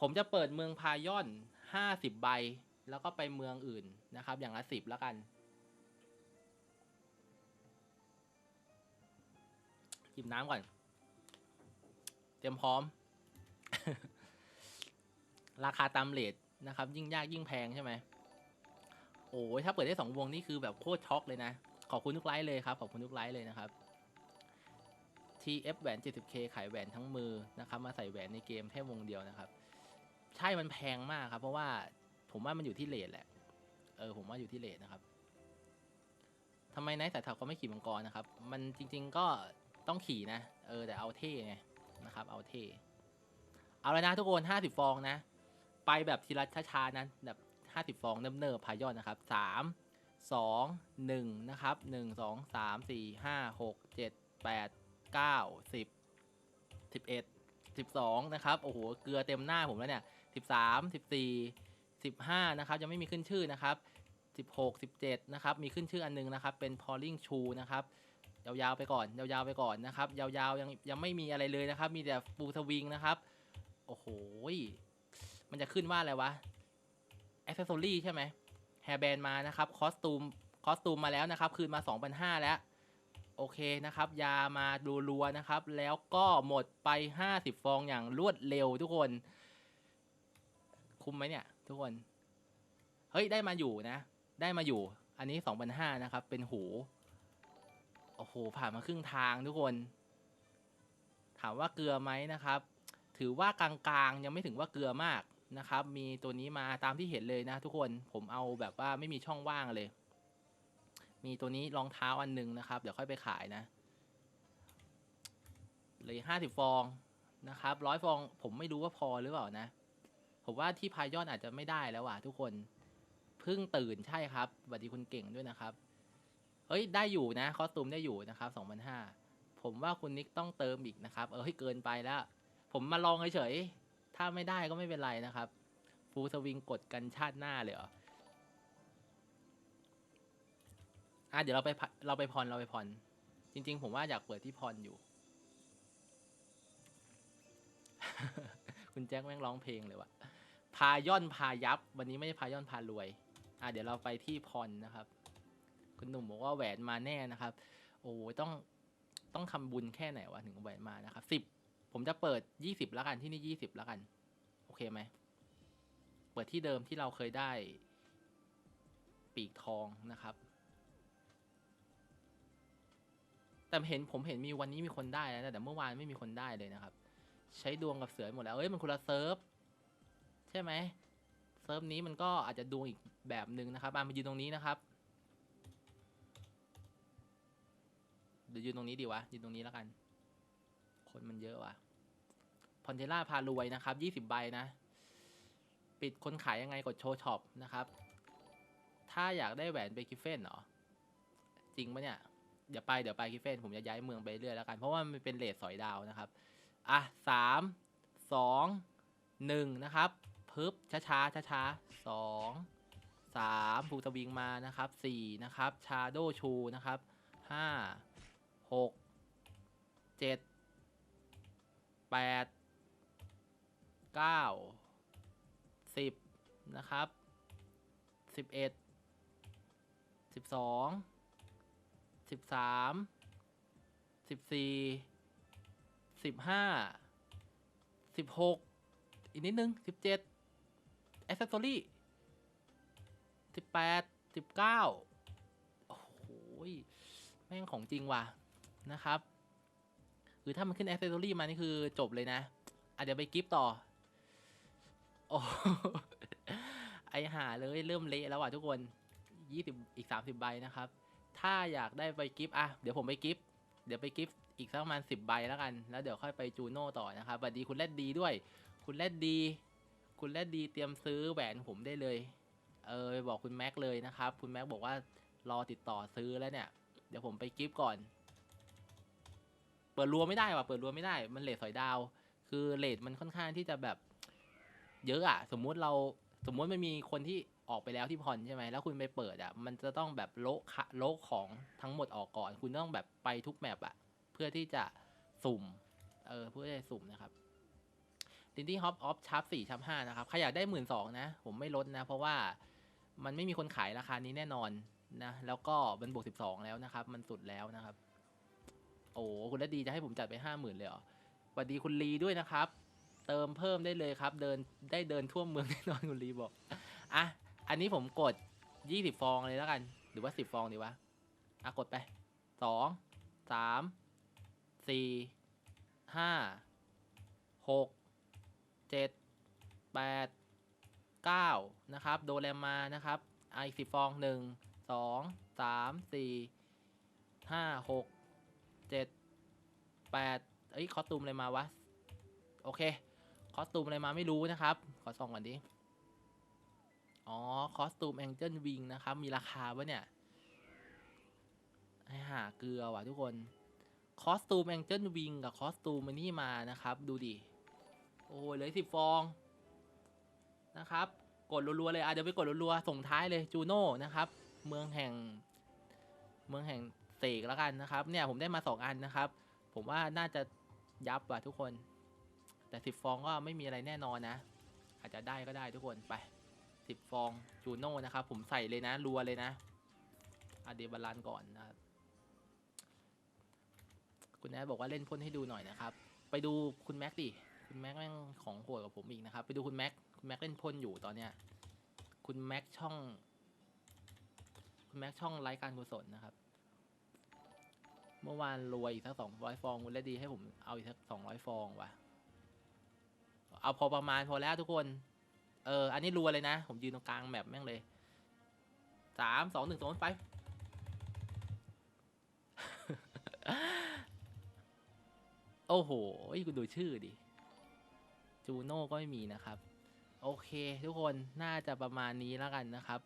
ผมจะเปิดเมืองพายอนห้าสิบใบ แล้วก็ไปเมืองอื่นนะครับ อย่างละสิบแล้วกันกินน้ำก่อน เตรียมพร้อม ราคาตามเลทนะครับ ยิ่งยากยิ่งแพงใช่ไหม โอ้ยถ้าเปิดได้สองวงนี่คือแบบโคตรช็อกเลยนะ ขอบคุณทุกไลค์เลยครับ ขอบคุณทุกไลค์เลยนะครับ TF แหวน 70K ขายแหวนทั้งมือนะครับ มาใส่แหวนในเกมแค่วงเดียวนะครับ ใช่มันแพงมากครับ เพราะว่าผมว่ามันอยู่ที่เลทแหละ เออ ผมว่าอยู่ที่เลทนะครับทำไมไนท์สายถักเขาไม่ขี่มังกรนะครับ มันจริง ๆก็ต้องขี่นะ เออ แต่เอาเท่ไงนะครับ เอาเท่ เอาแล้วนะทุกคน50ฟองนะ ไปแบบทีละช้าๆนะแบบ50ฟองเนิบๆพายอนนะครับสามสองหนึ่งนะครับหนึ่งสองสามสี่ห้าหกเจ็ดแปดเก้าสิบสิบเอ็ดสิบสองนะครับ โอ้โห เกลือเต็มหน้าผมแล้วเนี่ย สิบสามสิบสี่สิบห้านะครับยังไม่มีขึ้นชื่อนะครับสิบหกสิบเจ็ดนะครับมีขึ้นชื่ออันนึงนะครับเป็น Pauling Shoe นะครับยาวๆไปก่อน ยาวๆไปก่อนนะครับ ยาวๆยังยังไม่มีอะไรเลยนะครับ มีแต่ฟูสวิงนะครับ โอ้โหมันจะขึ้นว่าอะไรวะอ c เซ s ซอรี่ใช่ไหมแฮร์แบนมานะครับคอสตูมคอสตูมมาแล้วนะครับ คืนมา 2,500 แล้ว โอเคนะครับ ยามาดูรัวนะครับ แล้วก็หมดไป 50 ฟองอย่างรวดเร็วทุกคน คุ้มไหมเนี่ย ทุกคน เฮ้ยได้มาอยู่นะ ได้มาอยู่ อันนี้2,500นห้านะครับ เป็นหู โอ้โห ผ่านมาครึ่งทางทุกคน ถามว่าเกลือไหมนะครับ ถือว่ากลางๆ ยังไม่ถึงว่าเกลือมากนะครับ มีตัวนี้มาตามที่เห็นเลยนะทุกคน ผมเอาแบบว่าไม่มีช่องว่างเลย มีตัวนี้รองเท้าอันหนึงนะครับ เดี๋ยวค่อยไปขายนะเลยห้าสิบฟองนะครับร้อยฟองผมไม่รู้ว่าพอหรือเปล่านะ ผมว่าที่พายอนอาจจะไม่ได้แล้วว่ะทุกคนเพิ่งตื่นใช่ครับสวัสดีคุณเก่งด้วยนะครับ เฮ้ยได้อยู่นะคอสตูมได้อยู่นะครับสองพันห้าผมว่าคุณนิกต้องเติมอีกนะครับ เออให้เกินไปแล้ว ผมมาลองเฉยๆถ้าไม่ได้ก็ไม่เป็นไรนะครับฟูสวิงกดกันชาติหน้าเลยเหรออะเดี๋ยวเราไปเราไปพรเราไปพรจริง ๆ ผมว่าอยากเปิดที่พรอยู่ คุณแจ็คแม่งร้องเพลงเลยว่ะ พาย่อนพายับ วันนี้ไม่ใช่พาย่อนพารวย อะเดี๋ยวเราไปที่พรนะครับ คุณหนุ่มบอกว่าแหวนมาแน่นะครับ โอ้ต้องต้องทำบุญแค่ไหนวะถึงแหวนมานะครับสิบผมจะเปิดยี่สิบแล้วกันที่นี่ยี่สิบแล้วกัน โอเคไหมเปิดที่เดิมที่เราเคยได้ ปีกทองนะครับ แต่เห็นผมเห็นมีวันนี้มีคนได้แล้วนะแต่เมื่อวานไม่มีคนได้เลยนะครับ ใช้ดวงกับเสือหมดแล้วเอ้ยมันคนละเซิร์ฟ ช่ไหมเซิร์ฟนี้มันก็อาจจะดวงอีกแบบหนึ่งนะครับอะมายืนตรงนี้นะครับเดี๋ยวยืนตรงนี้ดีวะยืนตรงนี้แล้วกัน คนมันเยอะว่ะพอนเทล่าพารวยนะครับยี่สิบใบนะ ปิดคนขายยังไงกดโชว์ช็อปนะครับ ถ้าอยากได้แหวนไปกิฟเฟนเหรอ จริงปะเนี่ย เดี๋ยวไปเดี๋ยวไปกิฟเฟนผมจะย้ายเมืองไปเรื่อยแล้วกัน เพราะว่ามันเป็นเลทสอยดาวนะครับ อะสามสองหนึ่งนะครับ พึบช้าช้าช้าช้าๆสองสามฟูตวิงมานะครับสี่นะครับชาโดชูนะครับห้าหกเจ็ดแปดเก้าสิบนะครับสิบเอ็ดสิบสองสิบสามสิบสี่สิบห้าสิบหกอีกนิดนึงสิบเจ็ด แอสเซสซอรี่สิบแปดสิบเก้าโอ้โหแม่งของจริงว่ะนะครับคือถ้ามันขึ้น a อ c เซ s ซอรี่มานี่คือจบเลยนะอะเดี๋ยวไปกิฟต่อ โอ้ไอหาเลยเริ่มเละแล้วอะทุกคนยี่สิบอีกสามสิบใบนะครับ ถ้าอยากได้ไปกิฟต์อะ เดี๋ยวผมไปกิฟต์เดี๋ยวไปกิฟต์อีกสักประมาณสิบใบแล้วกัน แล้วเดี๋ยวค่อยไปจูโน่ต่อนะครับสวัสดีคุณแรดดีด้วย คุณแรดดี คุณแรดดีเตรียมซื้อแหวนผมได้เลย เออไปบอกคุณแม็กเลยนะครับ คุณแม็กบอกว่ารอติดต่อซื้อแล้วเนี่ย เดี๋ยวผมไปกิฟต์ก่อน เปิดรัวไม่ได้ว่ะ เปิดรัวไม่ได้ มันเลทสอยดาว คือเลทมันค่อนข้างที่จะแบบเยอะอะสมมุติเราสมมุติมันมีคนที่ออกไปแล้วที่พรใช่ไหมแล้วคุณไปเปิดอะมันจะต้องแบบโละคะโละของทั้งหมดออกก่อน คุณต้องแบบไปทุกแมปอะเพื่อที่จะสุ่ม เออเพื่อที่จะสุ่มนะครับ ดินดี้ฮอปออฟชาร์ปสี่ชาร์ปห้านะครับใครอยากได้หมื่นสองนะ ผมไม่ลดนะ เพราะว่ามันไม่มีคนขายราคานี้แน่นอนนะ แล้วก็มันบวกสิบสองแล้วนะครับ มันสุดแล้วนะครับ โอ้คุณละดีจะให้ผมจัดไปห้าหมื่นเลยเหรอสวัสดีคุณลีด้วยนะครับ เติมเพิ่มได้เลยครับ เดินได้เดินทั่วเมืองแน่นอนคุณลีบอกอะอันนี้ผมกดยี่สิบฟองเลยแล้วกัน หรือว่าสิบฟองดีวะอะกดไปสองสามสี่ห้าหก เจ็ดแปดเก้านะครับ โดแรมมานะครับอะอีกสิฟองหนึ่งสองสามสี่ห้าหกเจ็ดแปดเอ้ยคอสตูมอะไรมาวะ โอเค คอสตูมอะไรมาไม่รู้นะครับ ขอส่องก่อนดิ อ๋อ คอสตูมแองเจิลวิงนะครับ มีราคาปะเนี่ยให้หาเกลือว่ะทุกคน คอสตูมแองเจิลวิงกับคอสตูมมันนี่มานะครับ ดูดิ โอ้ยเหลยสิบฟองนะครับ กดรัวๆเลยอะเดี๋ยวไปกดรัวๆส่งท้ายเลยจูโน่นะครับ เมืองแห่ง เมืองแห่งเสกแล้วกันนะครับ เนี่ยผมได้มาสองอันนะครับ ผมว่าน่าจะยับว่ะทุกคน แต่สิบฟองก็ไม่มีอะไรแน่นอนนะ อาจจะได้ก็ได้ทุกคนไปสิบฟองจูโน่นะครับ ผมใส่เลยนะรัวเลยนะอะเดบาลานก่อนนะครับคุณแอดบอกว่าเล่นพ่นให้ดูหน่อยนะครับ ไปดูคุณแม็กดิ คุณแม็กแม่งของโหดกับผมอีกนะครับ ไปดูคุณแม็กคุณแม็กเล่นพ่นอยู่ตอนเนี้ย คุณแม็กช่อง คุณแม็กช่องไร้การกุศลนะครับ เมื่อวานรวยอีกสักสองร้อยฟองคุณและดีให้ผมเอาอีกสักสองร้อยฟองว่ะ เอาพอประมาณพอแล้วทุกคน เออ อันนี้รัวเลยนะ ผมยืนตรงกลางแมปแม่งเลยสามสองหนึ่งสองไปโอ้โห คุณดูชื่อดิ จูโน่ก็ไม่มีนะครับ โอเค ทุกคนน่าจะประมาณนี้แล้วกันนะครับ